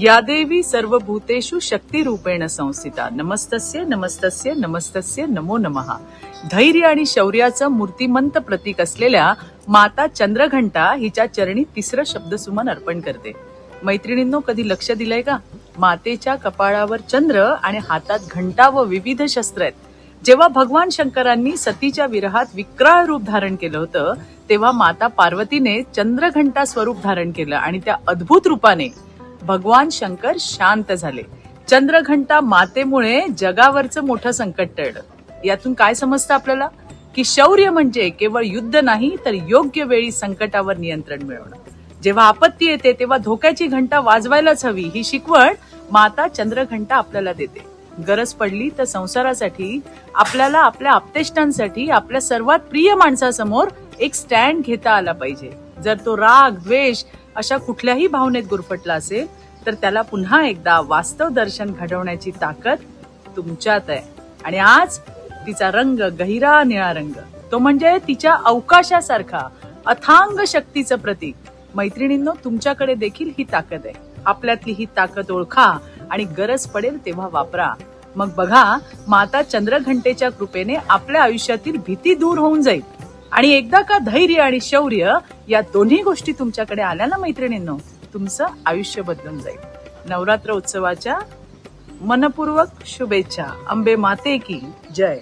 या देवी सर्व भूतेषु शक्तिरूपेण संस्थिता. नमस्तस्य नमस्तस्य नमस्तस्य नमो नमः. धैर्य आणि शौर्याचं मूर्तिमंत प्रतीक असलेल्या माता चंद्रघंटा हिच्या चरणी तिसरं शब्दसुमन अर्पण करते. मैत्रिणींनो कधी लक्ष दिलंय का? मातेच्या कपाळावर चंद्र आणि हातात घंटा व विविध शस्त्र आहेत. जेव्हा भगवान शंकरांनी सतीच्या विरहात विक्राळ रूप धारण केलं होतं तेव्हा माता पार्वतीने चंद्रघंटा स्वरूप धारण केलं आणि त्या अद्भुत रूपाने भगवान शंकर शांत झाले. चंद्रघंटा मातेमुळे जगावरचं मोठं संकट टळलं. यातून काय समजतं आपल्याला? की शौर्य म्हणजे केवळ युद्ध नाही तर योग्य वेळी संकटावर नियंत्रण मिळवणं. जेव्हा आपत्ती येते तेव्हा धोक्याची घंटा वाजवायलाच हवी ही शिकवण माता चंद्रघंटा आपल्याला देते. गरज पडली तर संसारासाठी आपल्याला आपल्या आपतेष्टांसाठी आपल्या सर्वात प्रिय माणसासमोर एक स्टँड घेता आला पाहिजे. जर तो राग द्वेष अशा कुठल्याही भावनेत गुरफटला असेल तर त्याला पुन्हा एकदा वास्तव दर्शन घडवण्याची ताकद तुमच्यात आहे. आणि आज तिचा रंग गहिरा निळा रंग तो म्हणजे तिच्या अवकाशासारखा अथांग शक्तीचं प्रतीक. मैत्रिणींनो तुमच्याकडे देखील ही ताकद आहे. आपल्यातली ही ताकद ओळखा आणि गरज पडेल तेव्हा वापरा. मग बघा माता चंद्रघंटेच्या कृपेने आपल्या आयुष्यातील भीती दूर होऊन जाईल. आणि एकदा का धैर्य आणि शौर्य या दोन्ही गोष्टी तुमच्याकडे आल्या ना मैत्रिणींनो तुमचं आयुष्य बदलून जाईल. नवरात्र उत्सवाच्या मनपूर्वक शुभेच्छा. अंबे माते की जय.